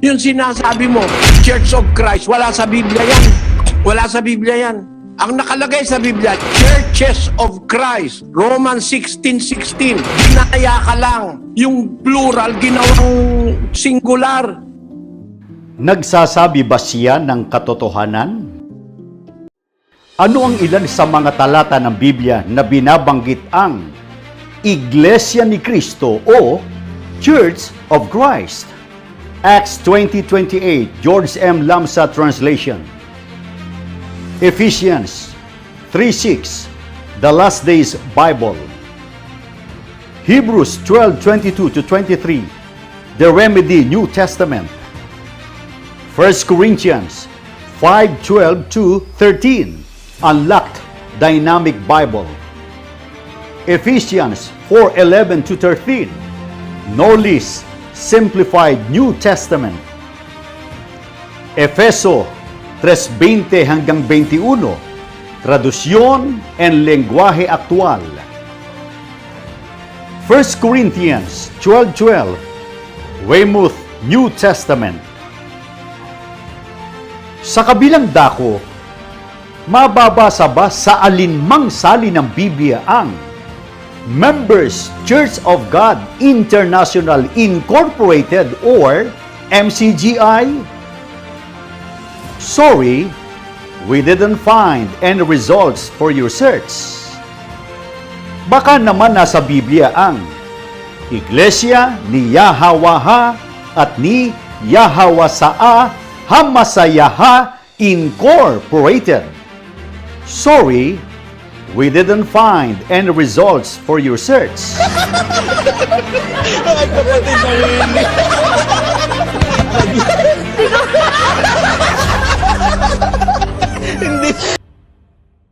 Yung sinasabi mo, Church of Christ, wala sa Biblia yan. Wala sa Biblia yan. Ang nakalagay sa Biblia, Churches of Christ, Romans 16.16. Ginaya ka lang. Yung plural, ginawang singular. Nagsasabi ba siya ng katotohanan? Ano ang ilan sa mga talata ng Biblia na binabanggit ang Iglesia ni Cristo o Church of Christ? Acts 20:28, George M. Lamsa translation. Ephesians 3:6, The Last Days Bible. Hebrews 12:22 to 23, The Remedy New Testament. 1 Corinthians 5:12 to 13, Unlocked Dynamic Bible. Ephesians 4:11 to 13, Knowledge Simplified New Testament. Efeso 3:20 hanggang 21, Tradusyon and Lengguwahe Aktual. 1 Corinthians 12:12, Weymouth New Testament. Sa kabilang dako, mababasa ba sa alinmang sali ng Biblia ang Members Church of God International Incorporated or MCGI? Sorry, we didn't find any results for your search. Baka naman nasa Biblia ang Iglesia ni Yahawaha at ni Yahawasaa Hamasayaha Incorporated. Sorry, we didn't find any results for your search.